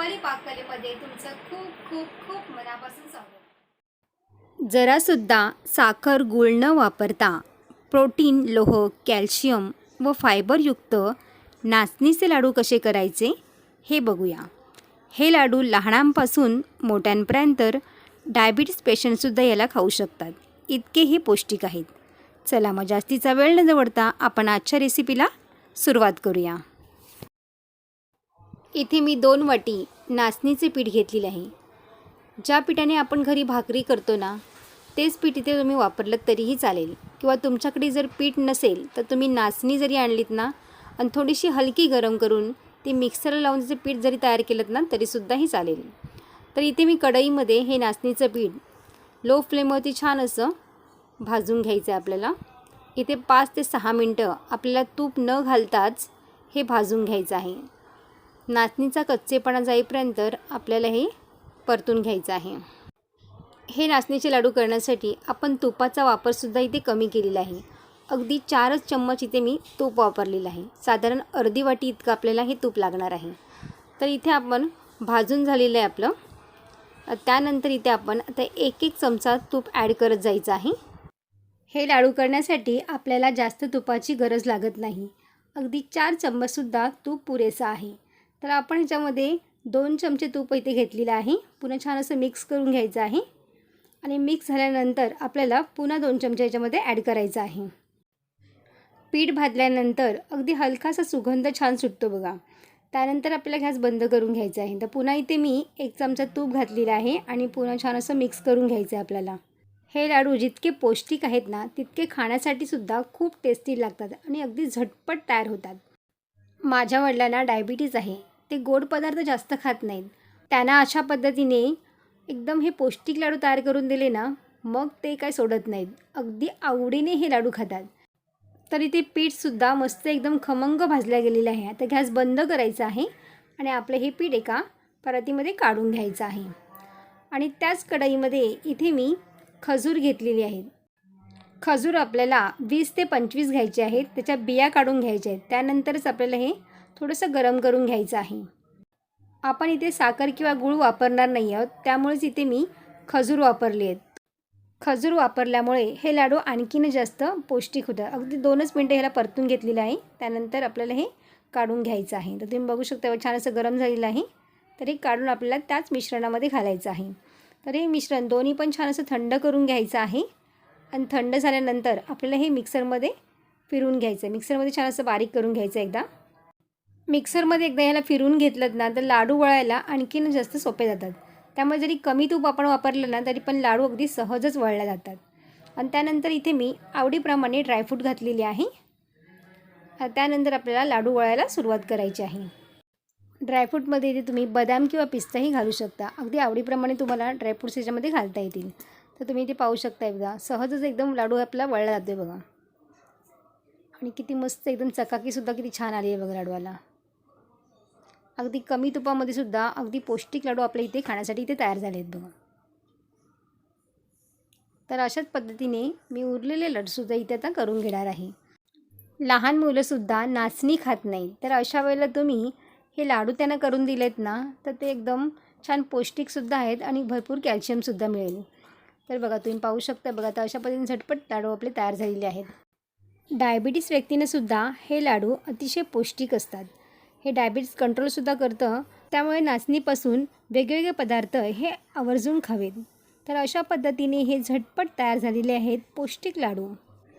रुपाली पाककलेमध्ये तुमचं खूप खूप खूप मनापासून स्वागत. जरासुद्धा साखर गूळ न वापरता प्रोटीन लोह कॅल्शियम व फायबरयुक्त नाचणीचे लाडू कसे करायचे हे बघूया. हे लाडू लहानांपासून मोठ्यांपर्यंत डायबिटीस पेशंटसुद्धा याला खाऊ शकतात. इतके हे पौष्टिक आहेत. चला मग जास्तीचा वेळ न जवळता आपण आजच्या रेसिपीला सुरुवात करूया. इथे मी दोन वाटी नाचणीचे पीठ घेतलेले आहे. ज्या पिठाने आपण घरी भाकरी करतो ना तेच पीठ इथे तुम्ही वापरलं तरीही चालेल. किंवा तुमच्याकडे जर पीठ नसेल तर तुम्ही नाचणी जरी आणलीत ना आणि थोडीशी हलकी गरम करून ती मिक्सरला लावून त्याचं पीठ जरी तयार केलं ना तरीसुद्धाही चालेल. तर इथे मी कढईमध्ये हे नाचणीचं पीठ लो फ्लेमवरती छान असं भाजून घ्यायचं आहे आपल्याला. इथे पाच ते सहा मिनटं आपल्याला तूप न घालताच हे भाजून घ्यायचं आहे. नाचणीचा कच्चेपणा जाईपर्यंत आपल्याला हे परतून घ्यायचं आहे. हे नाचणीचे लाडू करण्यासाठी आपण तुपाचा वापरसुद्धा इथे कमी केलेला आहे. अगदी चारच चम्मच इथे मी तूप वापरलेलं आहे. साधारण अर्धी वाटी इतकं आपल्याला हे तूप लागणार आहे. तर इथे आपण भाजून झालेलं आहे आपलं. त्यानंतर इथे आपण आता एक एक चमचा तूप ॲड करत जायचं आहे. हे लाडू करण्यासाठी आपल्याला जास्त तुपाची गरज लागत नाही. अगदी चार चम्मचसुद्धा तूप पुरेसा आहे. तर आपण ह्याच्यामध्ये दोन चमचे तूप इथे घेतलेलं आहे. पुन्हा छान असं मिक्स करून घ्यायचं आहे. आणि मिक्स झाल्यानंतर आपल्याला पुन्हा दोन चमचे याच्यामध्ये ॲड करायचं आहे. पीठ भाजल्यानंतर अगदी हलकासा सुगंध छान सुटतो बघा. त्यानंतर आपल्याला गॅस बंद करून घ्यायचा आहे. तर पुन्हा इथे मी एक चमचा तूप घातलेला आहे आणि पुन्हा छान असं मिक्स करून घ्यायचं आहे आपल्याला. हे लाडू जितके पौष्टिक आहेत ना तितके खाण्यासाठी सुद्धा खूप टेस्टी लागतात आणि अगदी झटपट तयार होतात. माझ्या वडिलांना डायबिटीज आहे. ते गोड पदार्थ जास्त खात नाहीत. त्यांना अशा पद्धतीने एकदम हे पौष्टिक लाडू तयार करून दिले ना मग ते काय सोडत नाहीत. अगदी आवडीने हे लाडू खातात. तर इथे पीठसुद्धा मस्त एकदम खमंग भाजल्या गेलेलं आहे. आता गॅस बंद करायचा आहे आणि आपलं हे पीठ एका परातीमध्ये काढून घ्यायचं आहे. आणि त्याच कढईमध्ये इथे मी खजूर घेतलेली आहेत खजूर आपल्याला वीस ते पंचवीस घ्यायचे आहेत. त्याच्या बिया काढून घ्यायच्या आहेत. त्यानंतरच आपल्याला हे थोडंसं गरम करून घ्यायचं आहे. आपण इथे साखर किंवा गूळ वापरणार नाही आहोत त्यामुळेच इथे मी खजूर वापरले आहेत. खजूर वापरल्यामुळे हे लाडू आणखीन जास्त पौष्टिक होतात. अगदी दोनच मिनटं ह्याला परतून घेतलेलं आहे. त्यानंतर आपल्याला हे काढून घ्यायचं आहे. तर तुम्ही बघू शकता छान असं गरम झालेलं आहे. तर हे काढून आपल्याला त्याच मिश्रणामध्ये घालायचं आहे. तर हे मिश्रण दोन्ही पण छान असं थंड करून घ्यायचं आहे. आणि थंड झाल्यानंतर आपल्याला हे मिक्सरमध्ये फिरून घ्यायचं आहे. मिक्सरमध्ये छान असं बारीक करून घ्यायचं एकदा. मिक्सरमध्ये एकदा ह्याला फिरून घेतलं ना तर लाडू वळायला आणखीन जास्त सोपे जातात. त्यामुळे जरी कमी तूप आपण वापरलं ना तरी पण लाडू अगदी सहजच वळल्या जातात. आणि त्यानंतर इथे मी आवडीप्रमाणे ड्रायफ्रूट घातलेली आहे. त्यानंतर आपल्याला लाडू वळायला सुरुवात करायची आहे. ड्रायफ्रूटमध्ये इथे तुम्ही बदाम किंवा पिस्ताही घालू शकता. अगदी आवडीप्रमाणे तुम्हाला ड्रायफ्रूट्स याच्यामध्ये घालता येतील. तर तुम्ही इथे पाहू शकता एकदा. सहजच एकदम लाडू आपला वळला जातो बघा. आणि किती मस्त एकदम चकाकीसुद्धा किती छान आली आहे बघा लाडवाला अगदी कमी तुपामध्ये सुद्धा अगदी पौष्टिक लाडू आपल्या इथे खाण्यासाठी इथे तयार झाले आहेत बघा. तर अशाच पद्धतीने मी उरलेले लाडूसुद्धा इथे आता करून घेणार आहे. लहान मुलंसुद्धा नाचणी खात नाही. तर अशा वेळेला तुम्ही हे लाडू त्यांना करून दिलेत ना तर ते एकदम छान पौष्टिकसुद्धा आहेत आणि भरपूर कॅल्शियमसुद्धा मिळेल. तर बघा तुम्ही पाहू शकता बघा तर अशा पद्धतीने झटपट लाडू आपले तयार झालेले आहेत. डायबिटीस व्यक्तींनासुद्धा हे लाडू अतिशय पौष्टिक असतात. हे डायबिटीस कंट्रोलसुद्धा करतं. त्यामुळे नाचणीपासून वेगवेगळे पदार्थ हे आवर्जून खावेत. तर अशा पद्धतीने हे झटपट तयार झालेले आहेत पौष्टिक लाडू.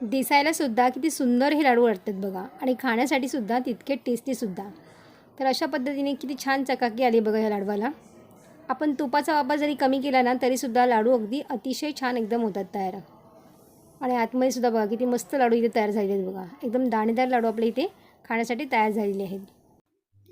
दिसायलासुद्धा किती सुंदर हे लाडू वाटतात बघा. आणि खाण्यासाठी सुद्धा तितके टेस्टीसुद्धा तर अशा पद्धतीने किती छान चकाकी आली बघा ह्या लाडवाला. आपण तुपाचा वापर जरी कमी केला ना तरीसुद्धा लाडू अगदी अतिशय छान एकदम होतात तयार. आणि आतमध्ये सुद्धा बघा किती मस्त लाडू इथे तयार झालेले आहेत बघा. एकदम दाणेदार लाडू आपल्या इथे खाण्यासाठी तयार झालेले आहेत.